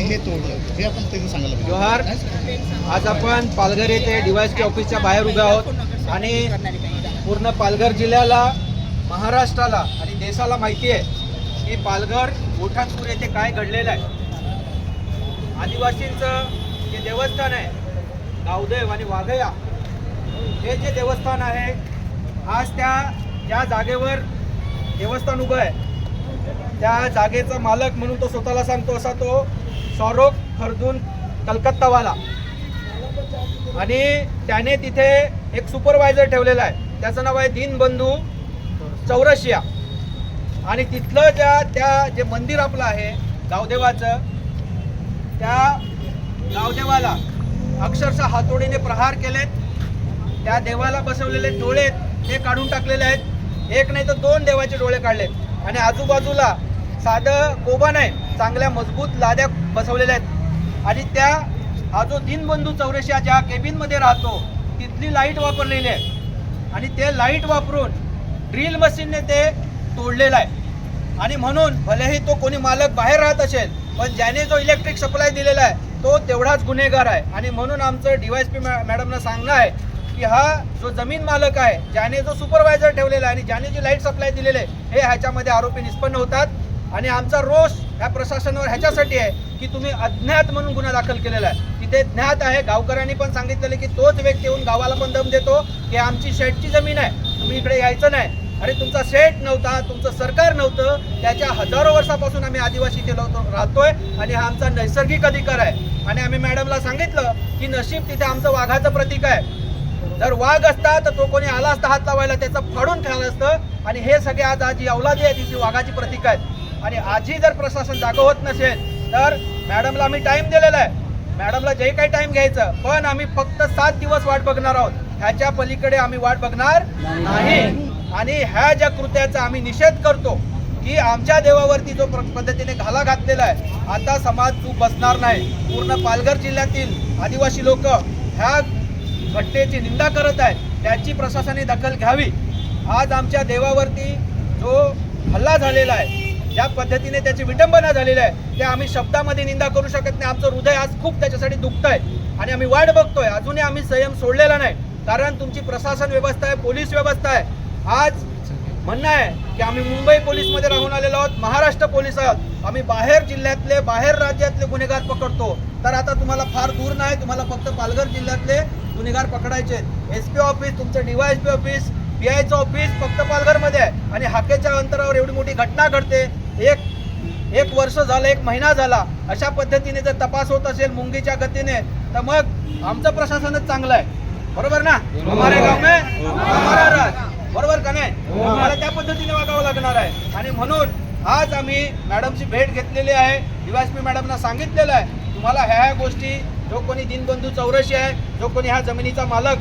हे तोडलं हे आपण त्यांनी सांगायला पाहिजे. जोहार. आज आपण पालघर येथे डीवायएसपी ऑफिसच्या बाहेर उभे आहोत आणि पूर्ण पालघर जिल्ह्याला महाराष्ट्राला आणि देशाला माहिती आहे की पालघर गोठाणपूर येथे काय घडलेलं आहे आदिवासींचं जे देवस्थान आहे गावदेव आणि वाघया हे जे देवस्थान आहे आज त्या ज्या जागेवर देवस्थान उभं आहे त्या जागेचा मालक म्हणून तो स्वतःला सांगतो असा तो सौरभ खरदून कलकत्तावाला. आणि त्याने तिथे एक सुपरवायझर ठेवलेला आहे. त्याचं नाव आहे दीनबंधू चौरशिया आणि तिथलं ज्या त्या जे मंदिर आपलं आहे गावदेवाचं त्या गावदेवाला अक्षरशः हातोडीने प्रहार केलेत. त्या देवाला बसवलेले डोळे आहेत, ते काढून टाकलेले आहेत. एक नाही तर दोन देवाचे डोळे काढलेत. आणि आजूबाजूला साधं कोबा नाही. चांगल्या मजबूत लाद्या बसवलेल्या आहेत. आणि त्या हा जो दिनबंधू चौरशा ज्या केबिनमध्ये राहतो तिथली लाइट वापरलेली आहे. आणि ते लाइट वापरून ड्रिल मशीनने ते तोडलेलं आहे. आणि म्हणून भलेही तो कोणी मालक बाहेर राहत असेल पण ज्याने जो इलेक्ट्रिक सप्लाय दिलेला आहे तो तेवढाच गुन्हेगार आहे. आणि म्हणून आमचं डीवायसपी मॅ मॅडमनं सांगणं आहे की हा जो जमीन मालक आहे ज्याने जो सुपरवायझर ठेवलेला आहे आणि ज्याने जी लाइट सप्लाय दिलेले आहे हे ह्याच्यामध्ये आरोपी निष्पन्न होतात. आणि आमचा रोष ह्या प्रशासनावर ह्याच्यासाठी आहे की तुम्ही अज्ञात म्हणून गुन्हा दाखल केलेला आहे. तिथे ज्ञात आहे गावकऱ्यांनी पण सांगितलेलं की तोच व्यक्ती येऊन गावाला पण दम देतो की आमची शेटची जमीन आहे. तुम्ही इकडे यायचं नाही. अरे तुमचा सेट नव्हता तुमचं सरकार नव्हतं. त्याच्या हजारो वर्षापासून आम्ही आदिवासी केलो राहतोय. आणि हा आमचा नैसर्गिक अधिकार आहे. आणि आम्ही मॅडमला सांगितलं की नशीब तिथे आमचं वाघाचं प्रतीक आहे. जर वाघ असता तर तो कोणी आला असता हात लावायला त्याचं फाडून ठेवलं असतं. आणि हे सगळे आज जी अवलादी आहे तिची वाघाची प्रतीक आहेत आणि आजही जर प्रशासन जागं होत नसेल तर मॅडमला आम्ही टाईम दिलेला आहे. मॅडमला जे काही टाईम घ्यायचं पण आम्ही फक्त सात दिवस वाट बघणार आहोत. ह्याच्या पलीकडे आम्ही वाट बघणार नाही. आणि ह्या ज्या कृत्याचा आम्ही निषेध करतो की आमच्या देवावरती जो प्र- पद्धतीने घाला घातलेला आहे आता समाज चूप बसणार नाही. पूर्ण पालघर जिल्ह्यातील आदिवासी लोक ह्या घटनेची निंदा करत आहेत. त्याची प्रशासनाने दखल घ्यावी. आज आमच्या देवावरती जो हल्ला झालेला आहे ज्या पद्धतीने त्याची विटंबना झालेली आहे ते आम्ही शब्दामध्ये निंदा करू शकत नाही. आमचं हृदय आज खूप त्याच्यासाठी दुखतंय आहे आणि आम्ही वाट बघतोय. अजूनही आम्ही संयम सोडलेला नाही. कारण तुमची प्रशासन व्यवस्था आहे पोलीस व्यवस्था आहे. आज म्हणणं आहे की आम्ही मुंबई पोलीसमध्ये राहून आलेलो आहोत महाराष्ट्र पोलीस आहोत. आम्ही बाहेर जिल्ह्यातले बाहेर राज्यातले गुन्हेगार पकडतो. तर आता तुम्हाला फार दूर नाही तुम्हाला फक्त पालघर जिल्ह्यातले गुन्हेगार पकडायचे एस पी ऑफिस तुमचं डीवायएसपी ऑफिस पी आयचं ऑफिस फक्त पालघरमध्ये आहे. आणि हाकेच्या अंतरावर एवढी मोठी घटना घडते. एक एक वर्ष झालं एक महिना झाला अशा पद्धतीने जर तपास होत असेल मुंगीच्या गतीने तर मग आमचं प्रशासनच चांगलं आहे. बरोबर ना? हमारे गाव में हमारा राज. बरोबर का नाही? आम्हाला त्या पद्धतीने वागावं लागणार आहे. आणि म्हणून आज आम्ही मॅडमची भेट घेतलेली आहे. डीवायसपी मॅडमना सांगितलेलं आहे. तुम्हाला ह्या ह्या गोष्टी जो कोणी दिनबंधू चौरशी आहे जो कोणी ह्या जमिनीचा मालक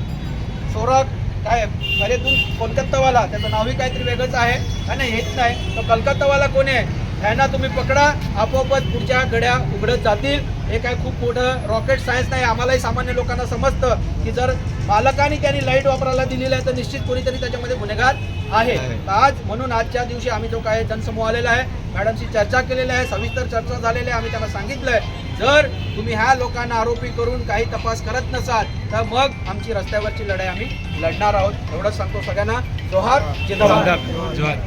सोरक काय खरेतून कोलकातावाला त्याचं नावही काहीतरी वेगळंच आहे. नाही हेच नाही. तो कलकत्तावाला कोणी आहे? ह्यांना तुम्ही पकडा आपोआपच पुढच्या गड्या उघडत जातील. हे काय खूप मोठं रॉकेट सायन्स नाही आम्हालाही सामान्य लोकांना समजतं की जर मालकाने त्यांनी लाइट वापरायला दिलेली आहे तर निश्चित कोणीतरी त्याच्यामध्ये गुन्हेगार आहे. तर आज म्हणून आजच्या दिवशी आम्ही जो काय जनसमूह आलेला आहे मॅडमशी चर्चा केलेली आहे सविस्तर चर्चा झालेली आहे आम्ही त्यांना सांगितलं आहे जर तुम्ही ह्या लोकांना आरोपी करून काही तपास करत नसाल तर मग आमची रस्त्यावरची लढाई आम्ही लढणार आहोत. एवढंच सांगतो सगळ्यांना. जोहार जिंदाबाद. जोहार.